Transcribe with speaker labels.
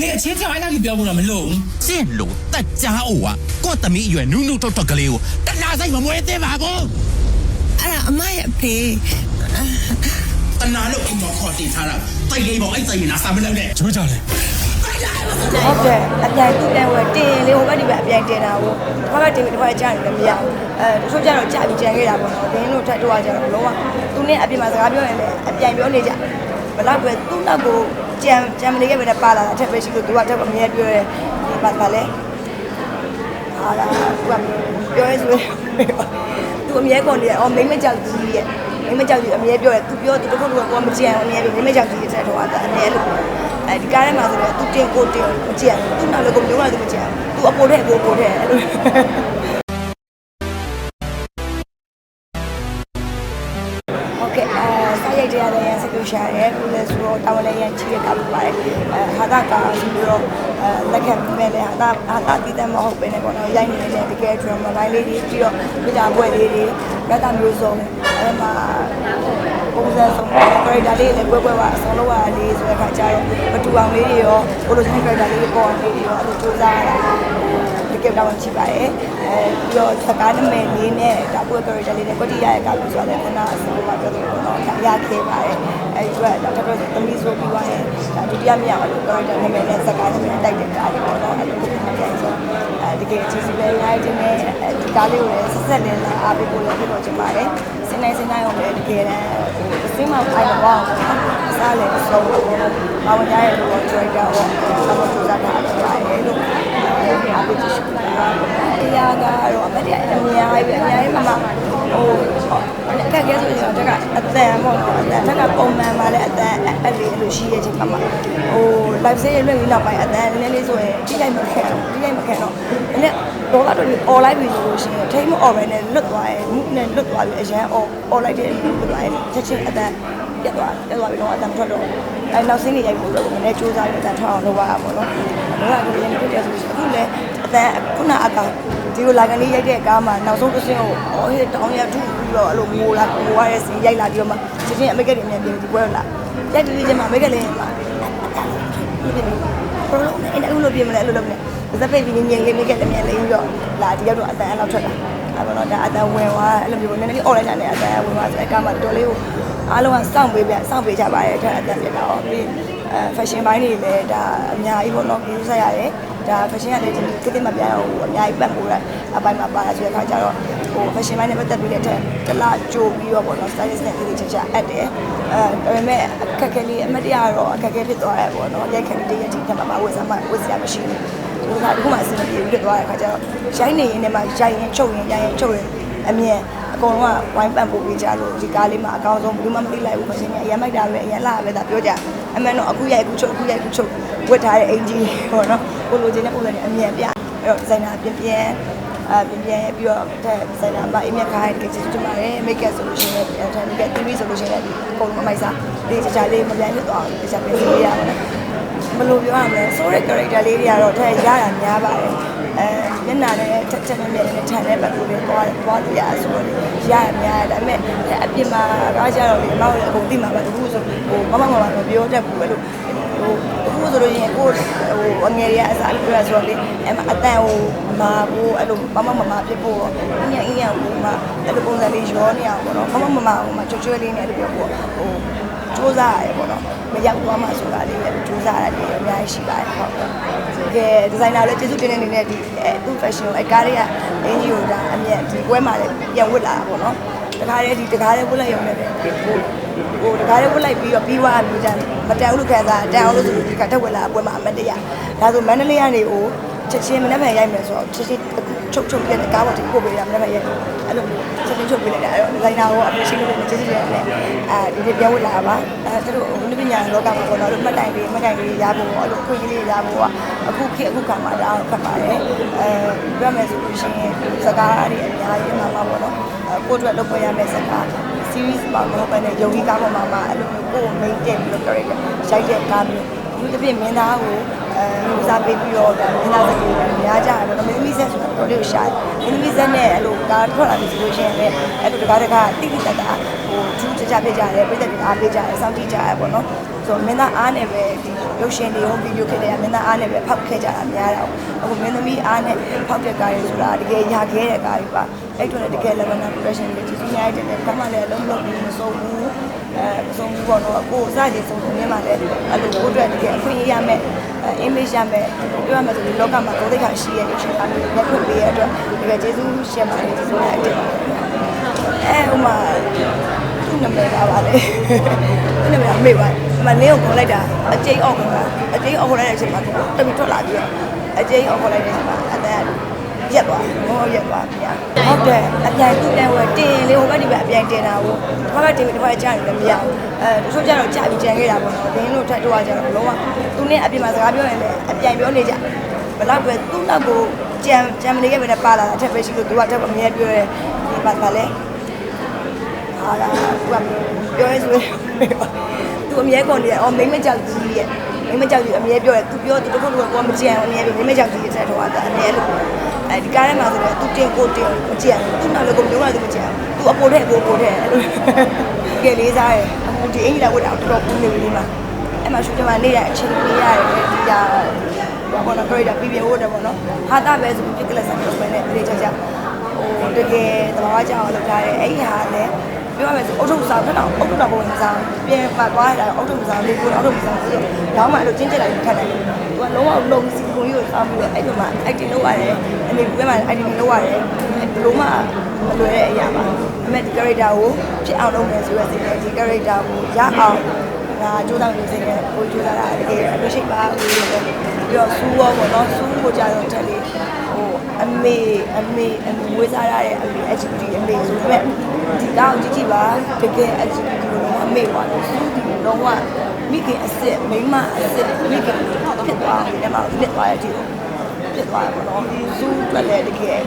Speaker 1: နေအချင်းချင်းအဲ့လောက်ကြီးပြောဖို့
Speaker 2: တော့မလို့စင့်လို့တက်ကြအိုကကို့သမီးအရွယ်နူးနူးထွက်ထွက်ကလေးကိုတနာဆိုင်မမွေးသေးပါဘူး
Speaker 3: အဲ့ဒါအမရဲ့အဖေ
Speaker 1: တနာလို့အိမ်မော်ခေါ်တင်ထားတာတိုက်လေးပေါ့အဲ့တိုက်ရင်နာစာမလုပ်နဲ့
Speaker 2: ချိုးကြလေ
Speaker 4: ဟုတ်တယ်အပြိုင်သူ့တန်ဝယ်တင်လေဟိုဘက်ဒီဘက်အပြိုင်တင်တာကိုဒီဘက်တင်ပြီးဒီဘက်ကြာနေလည်းမရဘူးအဲတချို့ကြတော့ကြာပြီးကြံခဲ့တာပေါ့နော်ဘင်းတို့ထက်တော့ကြတော့လုံးဝသူနဲ့အပြင်မှာစကားပြောရင်လည်းအပြိုင်ပြောနေကြဘလောက်ပဲသူ့နောက်ကို ကြံကြံမနေခဲ့ပဲနဲ့ပါလာတာအထက်ပဲရှိလို့သူကတက်အမြဲပြောရဲဒီပါပါလဲအာလာသူကပြောရဲဆိုသူအမြဲကုန်နေအော်မိမကြောက်ကြီးရဲ့မိမကြောက်ကြီးအမြဲပြောရဲသူပြောသူတစ်ခုကကိုမကြံအမြဲပြောမိမကြောက်ကြီးတဲ့တော့အမြဲလို့အဲဒီကားထဲမှာဆိုတော့သူတင်ကိုတင်မကြံသူ့နောက်လည်းကိုမျိုးလာသူမကြံသူအပေါ်ထက်ကိုကိုထက်အဲ့လိုဟုတ်ကဲ့အဲစာရိုက်တဲ့ရတဲ့စ ကူရှာရဲဘူးလဲဆိုတော့တာဝန်လည်းရချီရကပ်ပါတယ်အဲဟာတာကာဆိုပြီးတော့အဲလက်ခံမဲ့လေဟာတာဟာတာတည်တယ်မဟုတ်ပဲねပေါ့နော်ရိုက်နေတဲ့တကယ် drama line လေးတွေပြီးတော့မိသားပွဲလေးတွေရတာမျိုးစုံအဲမှာပုံစံစုံ character လေးလည်းပွဲပွဲပါအဆုံးလောက်ရလေးဆိုတဲ့ခါကျတော့မတူအောင်လေးတွေရောဘလိုစနေ character လေးတွေပေါ်အောင်လေးတွေရောအဲ့လိုစူးစမ်းရတာ တကယ်တော့ချစ်ပါတယ်အဲပြီးတော့စကားနမဲလေးနဲ့ဒါပွဲ character လေးနဲ့ကွတိရရဲ့ကာလို့ဆိုတော့ခဏအဆုံးပါပြောလို့ပေါ့နော်ရခဲ့ပါတယ်အဲဒီအတွက်ဒါတော့သမီးဆိုပြီးသွားရင်ဒါဒုတိယမြောက်အဲ့လို character နမဲနဲ့စကားနမဲတိုက်တဲ့ကားလေးပေါ့နော်အဲ့လိုပြန်ဆိုအဲတကယ်ချစ်စပဲရိုက်တဲ့နဲ့ဒီကားလေးကိုလည်းဆက်ဆက်လေးလာအားပေးဖို့လည်းပြောချင်ပါတယ်စနေစနေအောင်လည်းတကယ်တမ်းဟိုအစင်းမဖိုင်တော့ပေါ့စားလည်းအဆုံးပေါ့နော်ဘာဝင်ရရဲ့လို့ character ပေါ့ဆက်မစူးစမ်းတာဖြစ်ပါတယ်လို့ အားပေးချင်ပါတယ်တရားကတော့အမတ်တရားအများကြီးပဲအများကြီးမှမှဟိုအခက်အခဲဆိုရင်တော့တက်ကအတန်ပေါ့နော်အတန်တက်ကပုံမှန်ပါလေအတန်အဲ့လေးလို့ရှိရဲ့ချိန်မှာဟို live stage ရွက်ပြီးနောက်ပိုင်းအတန်နည်းနည်းလေးဆိုရင်တိကျမခဲတော့တိကျမခဲတော့နည်းတော့ကတော့ all live ပြီးဆိုလို့ရှိရင်ထိမ all ပဲနဲ့လွတ်သွားရဲ့မှုနဲ့လွတ်သွားပြီးအရန် all all live တဲ့လွတ်သွားရဲ့ချက်ချင်းအတန် ပြတ်သွားပြတ်သွားပြီးတော့အတန်ထွက်တော့အဲနောက်စင်းနေရိုက်ဖို့တော့နည်းနည်းစူးစမ်းပြီးအတန်ထွက်အောင်လုပ်ရတာပေါ့နော်တော့အခုလည်းဖြစ်တယ်ဆိုလို့အခုလည်းအတန်ခုနအကောင်ဒီလိုလာကနေရိုက်တဲ့ကားမှာနောက်ဆုံးတစ်စင်းကိုအော်ဟေးတောင်းရထူပြီးတော့အဲ့လိုငိုလာငိုရတဲ့စင်းရိုက်လာပြီးတော့မှချက်ချင်းအမေကတွေအမြန်ပြေဒီပွဲလာရိုက်တူးချင်းမှာအမေကလည်းမှာဘလို့အဲ့ဒါဥလို့ပြင်မလဲအဲ့လိုလုပ်နေဇက်ပိတ်ပြီးငြိမ်လေးမိကလည်းမြန်လေးပြီးတော့လာဒီရောက်တော့အတန်အဲ့လောက်ထွက် တာအဲ့တော့ဒါအတန်ဝင်သွားအဲ့လိုမျိုးနည်းနည်းလေး online နဲ့အတန်ဝင်သွားဆိုအဲ့ကမှတော်လေးကိုအားလုံးကစောင့်ပေးပြစောင့်ပေးကြပါတယ်အဲ့ဒါအတန်ပြတော့ပြီးအဲ fashion ဘိုင်းတွေလည်းဒါအများကြီးပေါ့နော်ပြုဆက်ရတယ်ဒါ fashion ကလည်းဒီကိတိမပြရဘူးအများကြီးပတ်ဖို့ရအပိုင်းမှာပါလာဆိုတဲ့အခါကျတော့ဟို fashion ဘိုင်းနဲ့ပတ်သက်ပြီးတဲ့အထက်တလားကြိုပြီးတော့ပေါ့နော် stylist နဲ့ဒီချာချာအပ်တယ်အဲဒါပေမဲ့အခက်အခဲလေးအမတ်တရားတော့အခက်အခဲဖြစ်သွားရပေါ့နော်ရိုက်ခက်လေးတရက်ထိထပ်မှာဝယ်စားမှဝယ်စရာမရှိဘူး ဒီကဒီခုမှအဆင်ပြေပြီးဖြစ်သွားတဲ့အခါကျတော့ရိုက်နေရင်လည်းမှရိုက်ရင်ချုပ်ရင်ရိုက်ရင်ချုပ်ရင်အမြင်အကုန်လုံးကဝိုင်းပန့်ပို့ပေးကြလို့ဒီကားလေးမှာအကောင်းဆုံးဘယ်သူမှမသိလိုက်ဘူးမရှင်ကအရင်မိုက်တာပဲအရင်လာပဲဒါပြောကြအမှန်တော့အခုရိုက်အခုချုပ်အခုရိုက်အခုချုပ်ဝတ်ထားတဲ့အင်ကြီးပေါ့နော်ကိုလိုချင်တဲ့ပုံစံနဲ့အမြင်ပြအဲ့တော့ဒီဇိုင်နာပြင်ပြင်အပြင်ပြင်ပြီးတော့တဲ့ဒီဇိုင်နာမအိမ်မြက်ခိုင်းကိစ္စတူပါတယ်မိတ်ကပ်ဆိုလို့ရှိရင်အဲ့ဒါမိတ်ကပ် TV ဆိုလို့ရှိရင်ဒီပုံမမိုက်စားဒီချာချာလေးမပြန်ဖြစ်သွားဘူးတခြားပြင်စီရအောင် ဘယ်လိုပြောရမလဲဆိုတဲ့ character လေးတွေကတော့ထည့်ရတာများပါတယ်အဲမျက်နှာနဲ့ချက်ချက်နဲ့နဲ့ထန်တဲ့ဘက်ကိုလည်းသွားသွားပြရဆိုတော့ရရများတယ်ဒါပေမဲ့အပြင်မှာကားကြတော့လေအမောက်လည်းအကုန်သိမှာပါတခုဆိုဟိုမမမမမပြောတတ်ဘူးအဲ့လိုဟိုအခုဆိုလို့ရင်ကိုဟိုအငယ်ရအစားလို့ပြောရဆိုတော့လေအဲ့မှာအတန်ဟိုမာဖို့အဲ့လိုမမမမဖြစ်ဖို့အင်းရအင်းရဟိုမှာအဲ့လိုပုံစံလေးရောနေအောင်ပေါ့နော်မမမမဟိုမှာချွတ်ချွတ်လေးနဲ့အဲ့လိုပြောဖို့ဟို စူးစမ်းရတယ်ပေါ့နော်မရောက်သွားမှဆိုတာလေးလည်းစူးစမ်းရတယ်အများကြီးရှိပါတယ်ဟုတ်ကဲဒီဇိုင်နာလည်းကျေးဇူးတင်တဲ့အနေနဲ့ဒီအဲသူ့ fashion ကိုအဲကားလေးကအင်ဂျီကိုဒါအမြတ်ဒီပွဲမှာလည်းပြန်ဝတ်လာတာပေါ့နော်တခါတည်းဒီတခါတည်းဝတ်လိုက်ရုံနဲ့ပဲဟိုဟိုတခါတည်းဝတ်လိုက်ပြီးတော့ပြီးသွားမျိုးကြမတန်ဘူးလို့ခံစားတန်အောင်လို့ဆိုလို့ဒီကတက်ဝတ်လာပွဲမှာအမတ်တရဒါဆိုမန္တလေးကနေဟိုချက်ချင်းမနေ့မှရိုက်မယ်ဆိုတော့ချက်ချင်းချုပ်ချုပ်ပြတဲ့ကားပေါ်တင်ပို့ပေးတာမနေ့မှရိုက်အဲ့လို ချက်ချင်းချုပ်ပေးလိုက်တာအဲ့တော့ဒီဇိုင်နာကိုအပြည့်ရှိလို့ကျေးဇူးတင်တယ်အဲဒီနေ့ပြန်ဝတ်လာပါအဲသူတို့ဟိုလူပညာလောကမှာပေါ့နော်မှတ်တိုင်လေးမှတ်တိုင်လေးရဖို့အဲ့လိုခွင့်လေးရဖို့အခုခေတ်အခုခါမှာဒါဖတ်ပါတယ်အဲပြောမယ်ဆိုလို့ရှိရင်စကားတွေအများကြီးမှာမှာပေါ့နော်ကိုယ့်အတွက်လုပ်ပေးရမယ့်စကား series မှာမဟုတ်ဘဲနဲ့ယုံကြည်ကားပေါ်မှာမှအဲ့လိုမျိုးကိုယ်မိတ်တက်ပြီးတော့ character ရိုက်တဲ့ကားမျိုး ဒီတစ်ပြည့်မင်းသားကိုအဲဦးစားပေးပြီးတော့ဒါမင်းသားစကားတွေများကြတယ်ပေါ့နော်မင်းသမီးဆက်ဆိုတာတော်လေးကိုရှာတယ်မင်းသမီးဆက်နဲ့အဲ့လိုကားထွက်လာပြီဆိုလို့ရှိရင်လည်းအဲ့လိုတကားတကားတိတိတတ်တာ ဟိုထူးခြချာဖြစ်ကြတယ်ပြည်သက်တွေအားပေးကြတယ်စောင့်ကြည့်ကြရပေါ့နော်ဆိုတော့မင်းသားအားနဲ့ပဲဒီရုပ်ရှင်တွေရောဗီဒီယိုခစ်တွေကမင်းသားအားနဲ့ပဲဖောက်ခဲ့ကြတာများတာအခုမင်းသမီးအားနဲ့ဖောက်တဲ့ကားတွေဆိုတာတကယ်ရာခဲတဲ့ကားတွေပါအဲ့တော့လည်းတကယ် level production တွေကြီးကြီးများတယ်ဘာမှလည်းအလုံးလုံးပြီးမစိုးဘူးအဲမစိုးဘူးပေါ့နော်ကိုယ်စကြည့်ဆုံးနေမှာလည်းအဲ့လိုကိုယ်အတွက်တကယ်အခွင့်အရေးရမယ် image ရမယ်ပြောရမယ်ဆိုရင်လောကမှာကိုယ်သိက္ခာရှိရဲ့ရုပ်ရှင်ကားတွေရက်ခွင့်ပေးရတဲ့အတွက်တကယ်ကျေးဇူးရှင်ပါတယ်ကျေးဇူးတင်ပါတယ်အဲဟိုမှာသူ့ နာမည်ကပါလေသူ့နာမည်ကမေ့ပါမနင်းကိုခေါ်လိုက်တာအကျိန်းအောက်ခေါ်တာအကျိန်းအောက်ခေါ်လိုက်တဲ့အချိန်မှာတပီထွက်လာပြီးတော့အကျိန်းအောက်ခေါ်လိုက်တဲ့အချိန်မှာအတန်ရက်သွားဘောရက်သွားပြဟုတ်တယ်အပြိုင်သူ့တန်းဝဲတင်လေဟိုဘက်ဒီဘက်အပြိုင်တင်တာကိုတစ်ခါမှတင်ပြီးတစ်ခါကြားနေလည်းမရဘူးအဲတချို့ကျတော့ကြာပြီးကြံခဲ့တာပေါ့နော်ဒင်းတို့ထက်တော့ကြတော့လုံးဝသူနဲ့အပြင်မှာစကားပြောရင်လည်းအပြိုင်ပြောနေကြဘလောက်ပဲသူ့နောက်ကိုကြံကြံမနေခဲ့ပဲနဲ့ပါလာတာအထက်ပဲရှိလို့သူကတော့အမြဲပြောရဲဒီပါပါလေ ဟာလာသူကပြောရဲဆိုရင်သူအမြဲကုန်နေတယ်အော်မိမကြောက်ကြီးရဲ့မိမကြောက်ကြီးအမြဲပြောတယ်သူပြောသူတို့ကတော့ကိုမကြံအမြဲမိမကြောက်ကြီးတဲ့တော့အမြဲလို့အဲဒီကားထဲမှာဆိုတော့သူတင်ကိုတင်မကြံသူ့နောက်လည်းကိုမျိုးလာသူမကြံသူအပေါ်ထဲကိုကိုထဲအဲ့လိုကဲလေးစားရဲ့အခုဒီအင်ကြီးလာဝတ်တာတော်တော်ပူနေပြီမှာအဲ့မှာရှူတင်မှာနေရအချိန်လေးရတယ်ဒီကဘာပေါ်တော့ခရီးတာပြပြဝတ်တယ်ပေါ့နော်ဟာတာပဲဆိုပြီးပြကလဆန်တော့ပဲနဲ့ပြေးချကြဟိုတကယ်သဘာဝကြောင်လောက်ထားတယ်အဲ့ဒီဟာလည်း ပြောရမယ်ဆိုအုတ်ထုပ်စားခဏအုတ်ထုပ်တော်ပုံစားပြန်ပတ်သွားရတာအုတ်ထုပ်စားလေးကိုအုတ်ထုပ်စားဆိုတော့ရောင်းမှအဲ့လိုကျင်းကျက်လိုက်ခတ်တယ်သူကလုံးဝလုံစီပုံကြီးကိုစားပြီးတော့အဲ့ဒီမှာ acting လုပ်ရတယ်အနေနဲ့မှာ acting လုပ်ရတယ်ဘလို့မှမလွယ်တဲ့အရာပါအမေဒီ character ကိုဖြစ်အောင်လုပ်မယ်ဆိုရယ်စီဒီ character ကိုရအောင်ငါကြိုးစားနေစေတယ်ကိုကြိုးစားတာတကယ်အလိုရှိပါဘူးလို့ပြီးတော့စူးရောပေါ့နော်စူးကိုကြတော့တက်လေး ဟိုအမေအမေအမေဝေးစားရတဲ့အမေ LGBT အမေဆိုပေမဲ့ဒီကောက်ကြည့်ကြည့်ပါတကယ် LGBT ကိုလုံးဝအမေပါလို့စူးဒီလုံးဝမိခင်အစ်စ်မိန်းမအစ်စ်မိခင်ဖြစ်သွားတယ်မှာဖြစ်သွားတဲ့အထိဖြစ်သွားတယ်ပေါ့နော်စူးတက်လည်းတကယ်